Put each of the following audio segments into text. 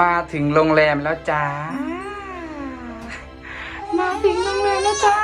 มาถึงโรงแรมแล้วจ้า มาถึงโรงแรมแล้วจ้า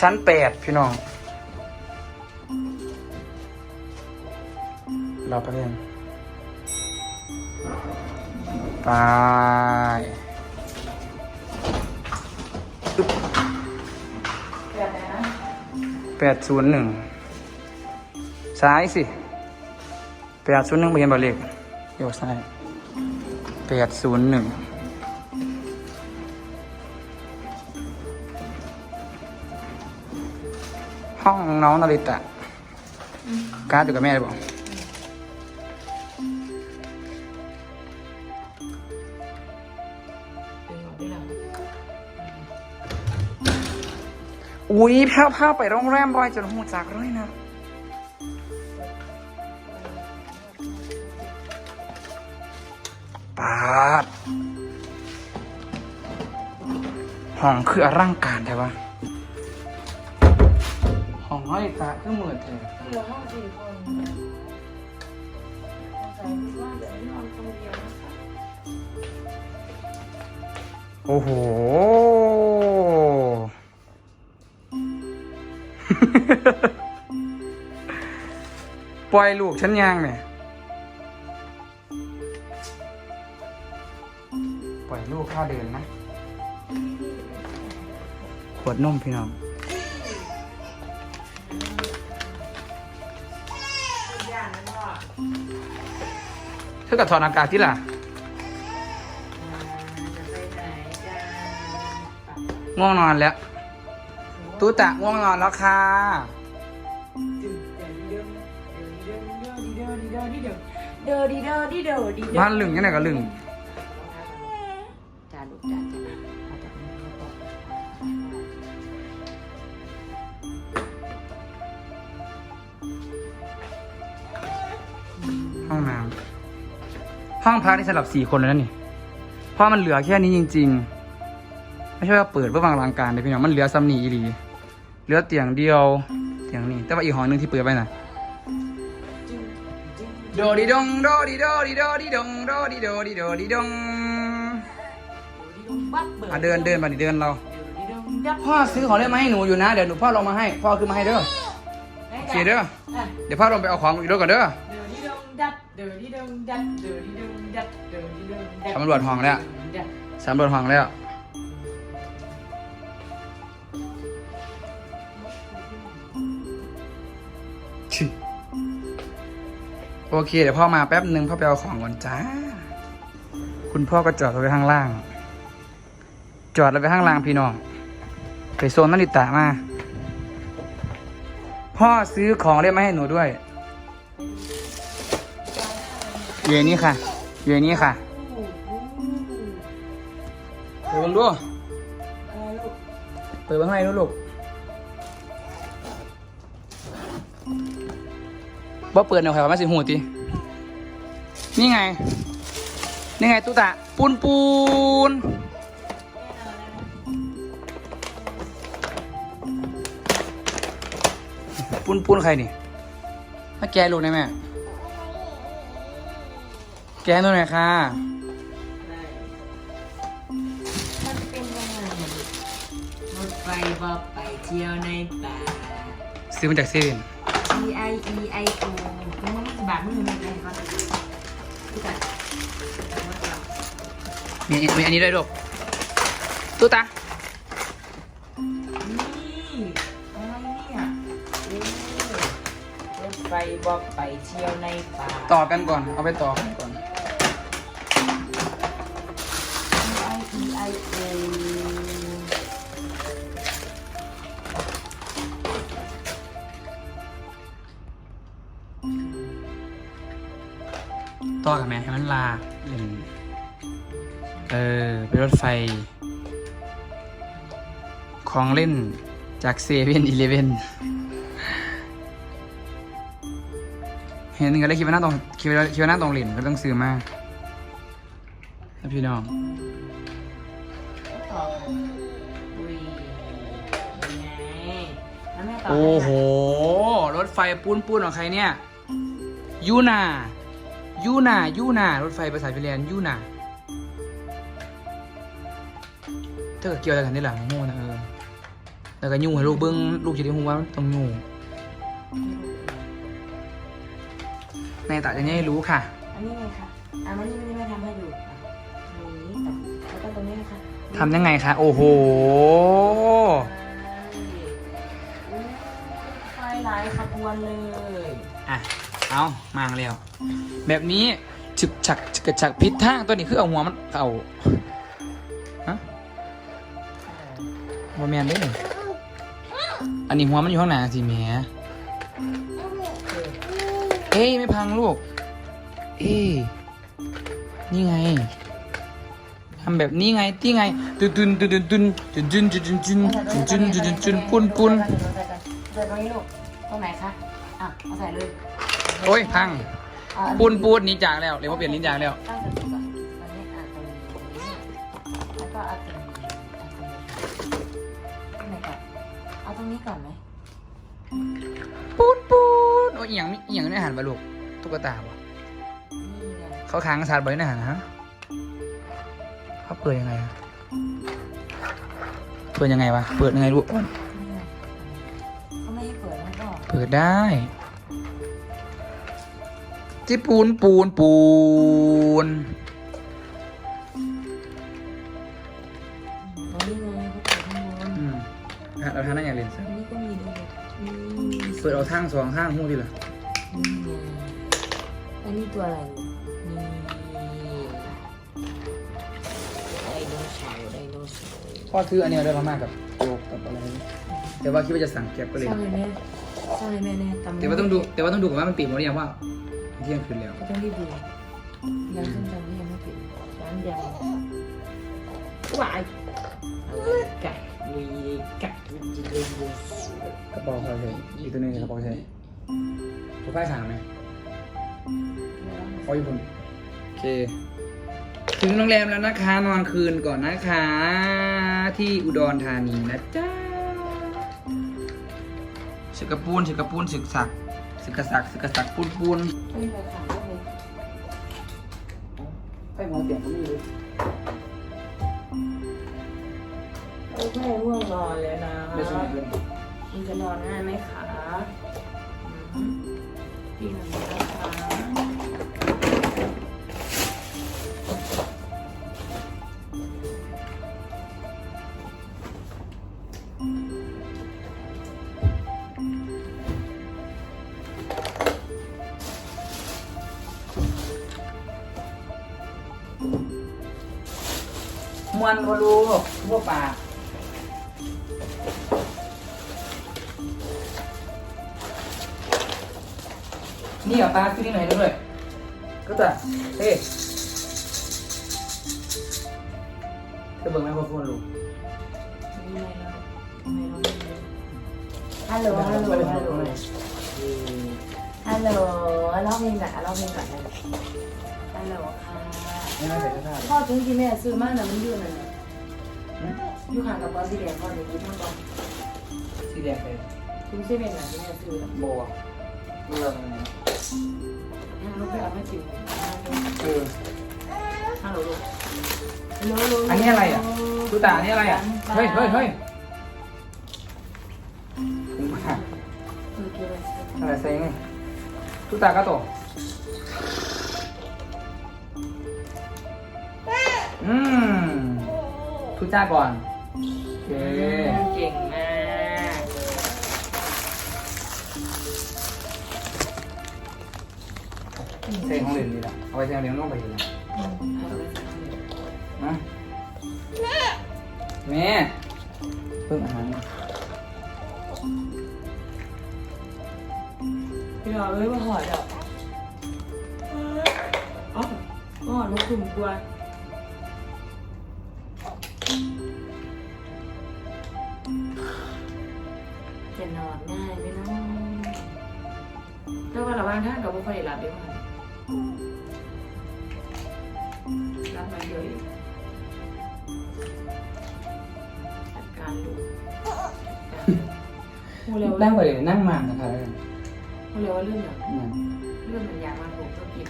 ชั้นแปดพี่น้อง รอแป๊บนึงไปแปดศูนย์หนึ่งซ้ายสิแปดศูนย์หนึ่งไปเห็นบอลเล็กเดี๋ยวซ้าย แปดศูนย์หนึ่งห้องน้องนาริตะการ์ดอยู่กับแม่หรือเปล่าอุ้ยแพ้วพาไปโรงแรมบอยจนหูจักเลยนะ ปาดห้องคืออร่างการใช่ปะห้องห้อยตาคือเหมือนเธอเหลือห้องสี่คนสงสัยว่าเดี๋ยวให้นอนคนเดียวนะคะโอ้โห ปล่อยลูกฉันยังเนี่ย ล่อยลูกข้าเดินนะ ขวดนมพี่น้องอย่างนั้นก็เท่ากับถอดอากาศที่ล่ะจะไปไหนกันง่วงนอนแล้วตูตะง่วงนอนแล้วค่ะเดอดีเดอดีเดอดีเดอดีเดอดีเดอบ้านลึงยังไงก็ลึง ห้องพักที่สำหรับสี่คนแล้วนี่ เพราะมันเหลือแค่นี้จริง ๆ ไม่ใช่ว่าเปิดเพื่อวางรางการเลยพี่น้องมันเหลือซ้ำนี่อีหลีเหลือเตียงเดียวเตียงนี้ แต่ว่าอีกห้องนึงที่เปิดไปน่ะโดดีดงโดดีโดดีโดดีดงโดดีโดดีโดดีดงอะเดินเดินมาดิเดินเรา พ่อซื้อของเล่นมาให้หนูอยู่นะ เดี๋ยวหนูพ่อลงมาให้ พ่อเอมาให้เด้อโอเคเด้อเดี๋ยวพ่อลงไปเอาของอีกด้วยก่อนเด้อ ดอดีดงดัดเดอดีดงดัดเดอดีดงดัดเดอดีดงดัดสำรวจห้องแล้ว สำรวจห้องแล้ว โอเค เดี๋ยวพ่อมาแป๊บหนึ่งพ่อไปเอาของก่อนจ้า คุณพ่อก็จอดรถไว้ข้างล่าง จอดรถไว้ข้างล่างพี่น้อง ไปโซนนาริตะมา พ่อซื้อของเล่นมาให้หนูด้วย อยู่ในนี้ค่ะ อยู่ในนี้ค่ะเปิดเบังดูเปิดเบังให้ดูลูกบ่เปิดเดี๋ยใครมาสิหูตีนี่ไง นี่ไงตุ๊ตะ ปูนปูนปูนปูนใครนี่มาแกลูกได้ไหม แกะตัวไหนอยค่ะ มันเป็นยังไงรถไฟบอกไปเที่ยวในป่า ซื้อมาจากเซเว่น T I E I O มันมันจะบาดมือมันไงครับพี่กัดมีมีอันนี้ด้วยลูกตุ๊ตะ ไฟบอกไปเที่ยวในป่าต่อกันก่อน เอาไปต่อกันก่อน T I E I O ต่อกับแม่ให้มันลาอืมเออเป็นรถไฟ ของเล่นจากเซเว่นอีเลเว่น เห็นกันแล้คิดว่าน่าต้องคิดว่าคิดว่าน่าต้องเหรีนก็ต้องซื้อมากนะพี่น้องโอ้โห รถไฟปูนปูนของใครเนี่ยยูนายูนายูนารถไฟภาษาฟินแลนด์ยูนาถ้าเกิดเกี่ยวอะไรกันได้หล่ะโง่นะเออแล้วก็ยูให้ลูกเบิ้งลูกจะได้หูว่าต้องยู Thank you. ในตาจะได้รู้ค่ะ อันนี้ไงคะอะมันนี่ไม่ได้ทำให้ดูอะตรงนี้แล้วก็ตรงนี้นะคะทำยังไงคะ โอ้โห ไฟหลายขบวนเลยอะ เอามาแล้วแบบนี้ฉึกฉักฉึกกระฉักพิษทางตัวนี้คือเอาหัวมันเอาฮะบอแมนได้เลยอันนี้หัวมันอยู่ข้างหน้าสิแหม เอ้ยไม่พังลูก เอ้ยนี่ไงทำแบบนี้ไงที่ไงตุนตุนตุนตุนตุนตุนตุนตุนตุนตุนตุนตุนตุนปุนตรนี้ลูกนโอ้ยพังปูนปูนนี้จากแล้วเรียกว่าเปลี่ยนลิ้จากแล้วเอาตรงนี้ก่อนไหมปูนปูน อ้ยอหย่างอหย่างในอาหารปลาลูกตุ๊กตาบ่นี่ไงเขาค้างสาดบ่อยในอาหารฮะเขาเปิดยังไงอะเปิดยังไงวะเปิดยังไงลูก นี่ไงเขาไม่ให้เปิดแล้วก็เปิดได้ ที่ปูนปูนปูน เปิดเอาทางสองข้างหูดีละนี่ไงอันนี้ตัวอะไรนี่ไดโนเสาร์ไดโนเสาร์พ่อซื้ออันนี้มาได้มากกับโยกกับอะไรแต่ว่าคิดว่าจะสั่งแก็บก็เลย ใช่แม่ใช่แม่แน่ตำแต่ว่าต้องดูแต่ว่าต้องดูก่อนว่ามันปิดหมดหรือยังว่าเที่ยงคืนแล้วก็ต้องรีบดูยังส้มตำนี่ยังไม่ปิดร้านยำวายกัดลุย กัดมันจะเลยบูสกระเป๋าเขาใช่อีกตัวหนึงกระเป๋าใช่เขาป้ายขางไหมเขาอยู่บนโอเค ถึงโรงแรมแล้วนะคะ นอนคืนก่อนนะคะ ที่อุดรธานีนะจ๊ะสึกกระปูนสึกกระปูนสึกสักสึกกระสักสึกกระสักปูนปูน ไม่เลยค่ะไม่เลยไปหมอเตียงก็ไม่รู้ นอนแล้วนะเดี๋ยวสมัยเลยมันจะนอนง่ายไหมคะอืมพี่หนึ่งนะคะมวนพอรู้พวกปลา นี่เหรอปลาซื้อที่ไหนด้วยก็จะเฮ้จะเบิ่งไหมพ่อพูดลูกมีอะไรแล้วมีอะไรแล้วฮัลโหล ฮัลโหล ฮัลโหล ฮัลโหลร้องเพลงก่อนร้องเพลงก่อนเลยฮัลโหลค่ะไม่น่าใส่เสื้อผ้าพ่อถึงที่แม่ซื้อมาน่ะมันอยู่นั่นน่ะอยู่ข้างกับปอสีแดงพ่อเดี๋ยวกินทั้งกองสีแดงไปถึงเซเว่นน่ะที่แม่ซื้อน่ะโบอะเรื่องอะไรให้ ลูกไปเอาให้จิ๋วเออ ฮัลโหลลูกฮัลโหลฮัลโหลอันนี้อะไรอะดูตาอันนี้อะไรอะ เฮ้ยเฮ้ยเฮ้ยคุ้มมากเออเกี่ยวอะไรอะไรเซ็งดูตาก็โตอืมทุจ้าก่อน โอเค เก่งมาก ใส่ของเล่นนี่แหละเอาไปใส่ของเล่นลงไปอีกนะนะแม่เพิ่งอาหารมาพี่น้อเอ้ยว่าหอยอะอ๋อหอดมักลุ่มกวนจะนอนง่ายไหมน้องถ้าว่าระหว่างท่านกับบุกคนได้หลับได้ไหม นั่งไปเลยนั่งมานะคะเลยพูดเร็วว่าเรื่องอย่างอืมเรื่องมันยากมากผมต้องกิน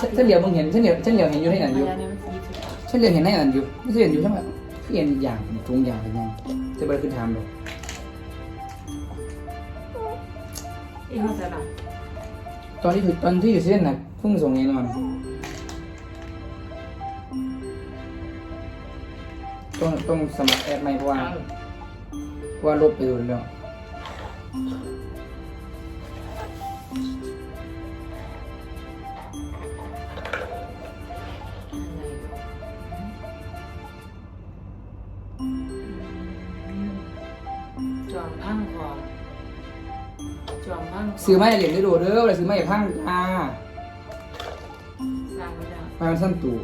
ฉันฉันเดียวมึงเห็นฉันเดียวฉันเดียวเห็นอยู่ในนั้นอยู่อันนี้นสีสุดฉันเดี๋ยวเห็นในนั้นอยู่ไม่เห็นอยู่ใช่ไหมเพียนอย่างตรงอย่างเป็นยังจะไปขึ้นทำหรอกอีกเขาจะหลับตอนที่อยู่ตอนที่อยู่เส้นน่ะเพิ่งส่งแน่นอนต้องต้องสมัครแอดใหม่เพราะว่าว่าลบไปโดนแล้ว อมพังซื้อไม่เหรียญได้โดดเด้อเลยซื้อไม่พังอ่าสร้างไม่ได้มาสั้นตู่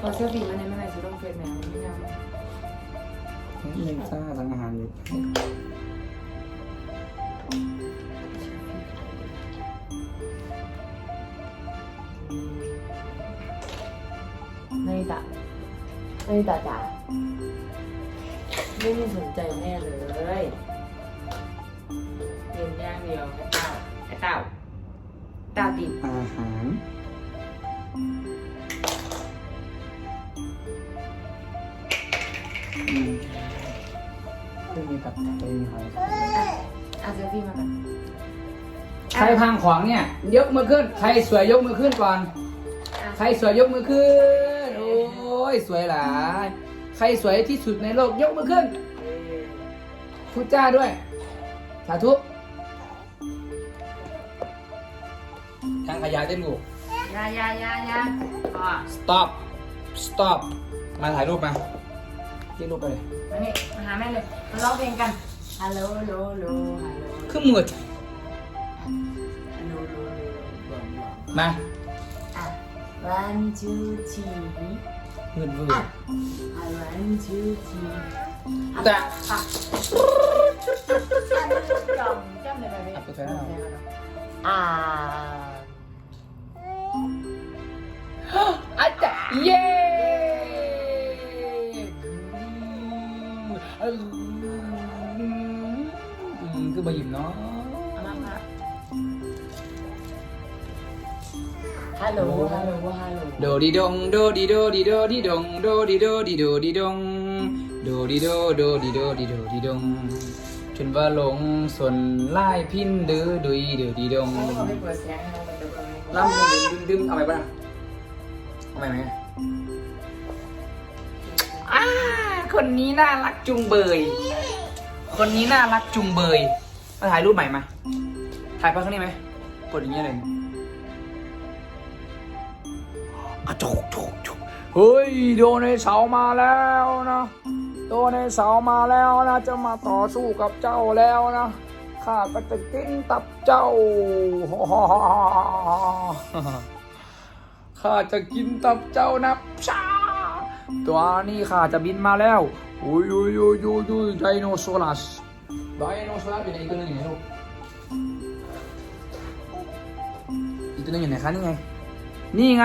พอเสื้อผีมันในไม่ไหนจะต้องเฟซแมวไม่ได้ยังซ่าทางอาหารอยู่ไม่ด่าไม่ด่าด่า ไม่มีสนใจแม่เลยเรียนอย่างเดียวไอ้เต้าไอ้เต้าเต้าติดอาหารอืมไม่มีตับไม่มีหอยเอาเสื้อผีมาก่อนใครพังของเนี่ย ยกมือขึ้น ใครสวยยกมือขึ้นก่อน ใครสวยยกมือขึ้น โอ้ย สวยหลายใครสวยที่สุดในโลกยกมือขึ้นพูดจ้าด้วย สาธุทางขยะเต้นลูกยายายายาอ๋อ stop stop มาถ่ายรูปมาที่รูปไปเลยมานี่มาหาแม่เลยมาร้องเพลงกันฮัลโหลฮัลโหลฮัลโหลฮัลโหลคือมืดฮัลโหลฮัลโหลฮัลโหลมา อะ one two three มืดมืดอะ one two three Ngân vừa. Tạ Đọc có thế nào? À. Yeah. Ừ, cứ bao dùm nó? ลโหลฮัลโหลฮัลโหลโดดีดงโดดีโดดีโดดีดงโดดีโดดีโดดีดงโดดีโดโดดีโดดีโดดีดงจนว่าหลงสนไล่พินดื้อดุยเดือดีดงให้เขาไปเปิดเสียงให้เราไปดูกันล่ำดึมดึมเอาไปป่ะเอาไปไหมอ่าคนนี้น่ารักจุงเบย คนนี้น่ารักจุงเบยมาถ่ายรูปใหม่มาถ่ายภาพข้างนี้ไหมกดอย่างเงี้ยเลย อะจุกจุกจุกเฮ้ยโดนในเสามาแล้วนะโดนในเสามาแล้วนะ จะมาต่อสู้กับเจ้าแล้วนะข้าก็จะกินตับเจ้าข้าจะกินตับเจ้านะชาตัวนี้ข้าจะบินมาแล้วโอ้ยโอ้ยโอ้ยอุ้ยอุ้ยไดโนเสาร์สไดโนเสาร์อยู่ในอีกตัวนึงอยู่ไหนลูกอีกตัวนึงอยู่ไหนคะนี่ไง นี่ไง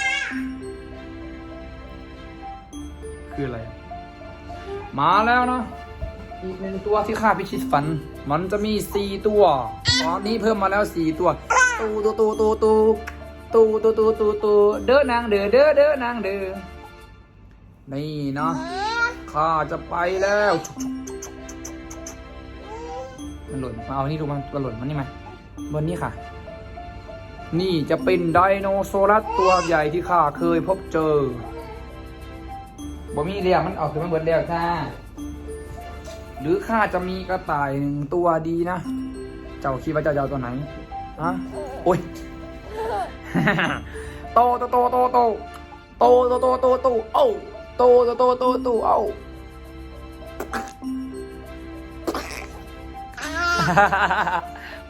คืออะไร มาแล้วนะ อีกหนึ่งตัวที่ข้าพิชิตฝัน มันจะมีสี่ตัวตอนนี้เพิ่มมาแล้วสี่ตัว ตูตูตูตูตูตูตูตูตูตูเด้อนางเด้อเด้อเด้อนางเด้อนี่เนาะข้าจะไปแล้วมันหล่นมาเอานี่ดูมันหล่นมันนี่มาบนนี้ค่ะ นี่จะเป็นไดโนเสาร์ตัวใหญ่ที่ข้าเคยพบเจอ บ่มีเรียมันออกคือมันเบิดแล้วค่ะหรือข้าจะมีกระต่ายหนึ่งตัวดีนะ เจ้าคิดว่าเจ้าจะเอาตัวไหนฮะโอ้ยโตโตโตโตโตโตโตโตโตโตโอ้โตโตโตโตโตเอ้า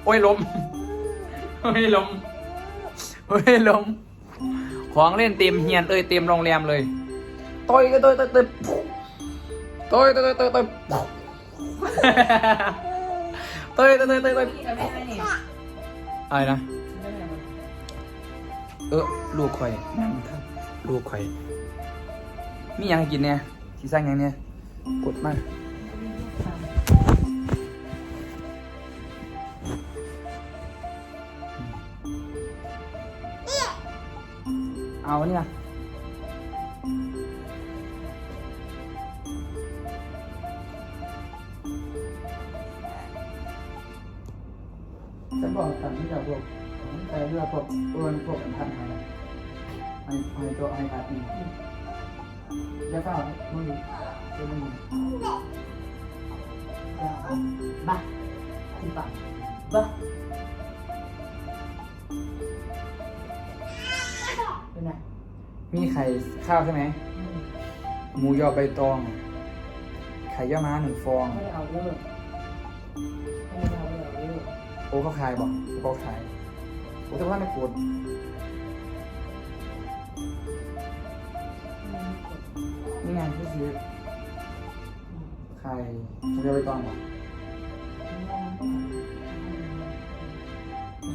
โอ้ยล้มโอ้ยล้มโอ้ยล้มของเล่นเต็มเฮียนเอ้ยเต็มโรงแรมเลย โตต่อยต่อยต่อยต่อยต่อยต่อยต่อยต่อยต่อยต่อยต่อยต่อยต่อยต่อยพี่กับแม่ไหมนี่อะไรนะไม่ได้ไหมเออลูกข่อยนั่งครับลูกข่อยมีอยังให้กินเนี่ยที่สร้างหยังเนี่ยกดมาเอา อ้ไอ้ตัวไอ้อาตียาเฝ้ามึงเจ้ามึงบ้าคุณปะบ้าเป็นไงมีไข่ข้าวใช่ไหมมหมูยอใบตอง ไข่ย่าม้าหนึ่งฟอง ไม่เอาเลิกไม่ได้เอาเลิกเอาเลิกโอ้เขาขายบอกเขาขายโอ้แต่ว่าไม่ปวด นี่ไงที่ซื้อไข่หมูยอใบตองเหรอ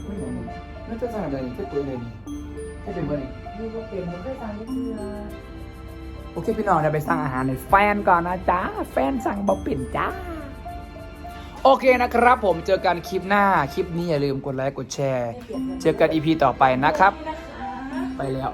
ไม่เหมือนน่าจะสั่งอะไรนี่แค่ตัวเองแค่เป็นเบอร์นี่นี่ก็เป็นมันเคยสั่งได้เพื่อโอเคพี่น้องเดี๋ยวไปสั่งอาหารในแฟนก่อนนะจ๊ะ แฟนสั่งบะปิ่นจ้า โอเคนะครับผมเจอกันคลิปหน้า คลิปนี้อย่าลืมกดไลค์กดแชร์ เจอกันอีพีต่อไปนะครับ ไปแล้ว